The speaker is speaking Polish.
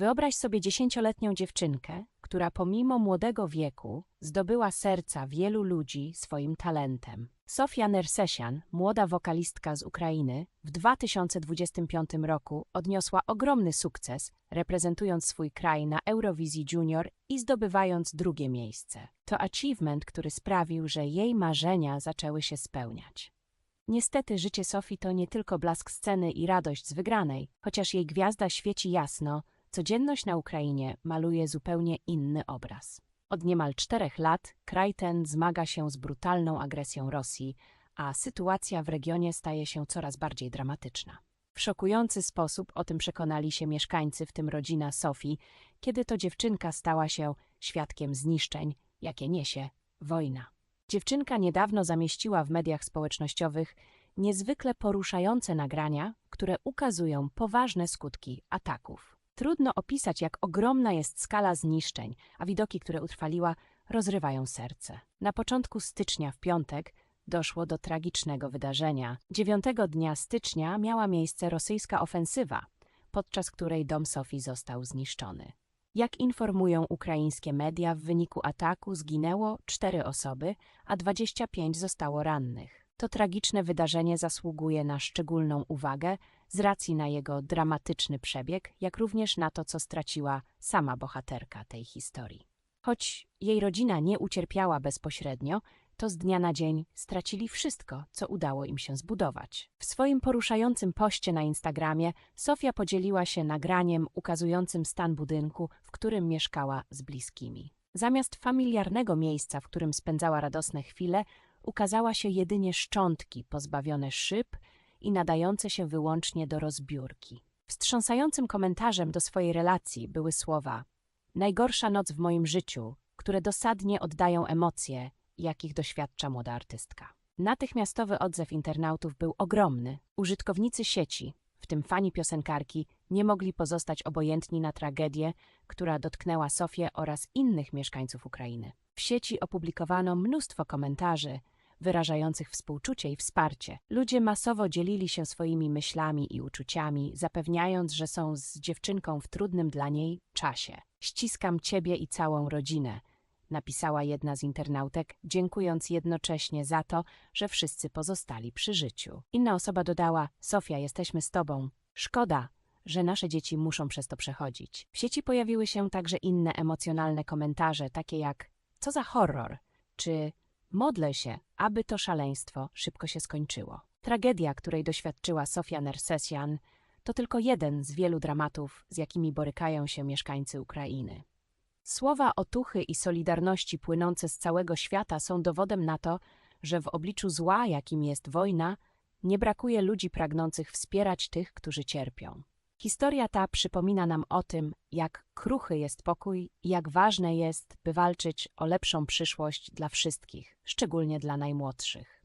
Wyobraź sobie dziesięcioletnią dziewczynkę, która pomimo młodego wieku zdobyła serca wielu ludzi swoim talentem. Sofia Nersesian, młoda wokalistka z Ukrainy, w 2025 roku odniosła ogromny sukces, reprezentując swój kraj na Eurowizji Junior i zdobywając drugie miejsce. To achievement, który sprawił, że jej marzenia zaczęły się spełniać. Niestety życie Sofii to nie tylko blask sceny i radość z wygranej, chociaż jej gwiazda świeci jasno, codzienność na Ukrainie maluje zupełnie inny obraz. Od niemal czterech lat kraj ten zmaga się z brutalną agresją Rosji, a sytuacja w regionie staje się coraz bardziej dramatyczna. W szokujący sposób o tym przekonali się mieszkańcy, w tym rodzina Sofii, kiedy to dziewczynka stała się świadkiem zniszczeń, jakie niesie wojna. Dziewczynka niedawno zamieściła w mediach społecznościowych niezwykle poruszające nagrania, które ukazują poważne skutki ataków. Trudno opisać, jak ogromna jest skala zniszczeń, a widoki, które utrwaliła, rozrywają serce. Na początku stycznia w piątek doszło do tragicznego wydarzenia. Dziewiątego dnia stycznia miała miejsce rosyjska ofensywa, podczas której dom Sofii został zniszczony. Jak informują ukraińskie media, w wyniku ataku zginęło cztery osoby, a 25 zostało rannych. To tragiczne wydarzenie zasługuje na szczególną uwagę z racji na jego dramatyczny przebieg, jak również na to, co straciła sama bohaterka tej historii. Choć jej rodzina nie ucierpiała bezpośrednio, to z dnia na dzień stracili wszystko, co udało im się zbudować. W swoim poruszającym poście na Instagramie Sofia podzieliła się nagraniem ukazującym stan budynku, w którym mieszkała z bliskimi. Zamiast familiarnego miejsca, w którym spędzała radosne chwile, ukazała się jedynie szczątki pozbawione szyb i nadające się wyłącznie do rozbiórki. Wstrząsającym komentarzem do swojej relacji były słowa: Najgorsza noc w moim życiu, które dosadnie oddają emocje, jakich doświadcza młoda artystka. Natychmiastowy odzew internautów był ogromny. Użytkownicy sieci, w tym fani piosenkarki, nie mogli pozostać obojętni na tragedię, która dotknęła Sofię oraz innych mieszkańców Ukrainy. W sieci opublikowano mnóstwo komentarzy wyrażających współczucie i wsparcie. Ludzie masowo dzielili się swoimi myślami i uczuciami, zapewniając, że są z dziewczynką w trudnym dla niej czasie. Ściskam ciebie i całą rodzinę, napisała jedna z internautek, dziękując jednocześnie za to, że wszyscy pozostali przy życiu. Inna osoba dodała: Sofia, jesteśmy z tobą. Szkoda, że nasze dzieci muszą przez to przechodzić. W sieci pojawiły się także inne emocjonalne komentarze, takie jak: Co za horror? czy Modlę się, aby to szaleństwo szybko się skończyło. Tragedia, której doświadczyła Sofia Nersesian, to tylko jeden z wielu dramatów, z jakimi borykają się mieszkańcy Ukrainy. Słowa otuchy i solidarności płynące z całego świata są dowodem na to, że w obliczu zła, jakim jest wojna, nie brakuje ludzi pragnących wspierać tych, którzy cierpią. Historia ta przypomina nam o tym, jak kruchy jest pokój i jak ważne jest, by walczyć o lepszą przyszłość dla wszystkich, szczególnie dla najmłodszych.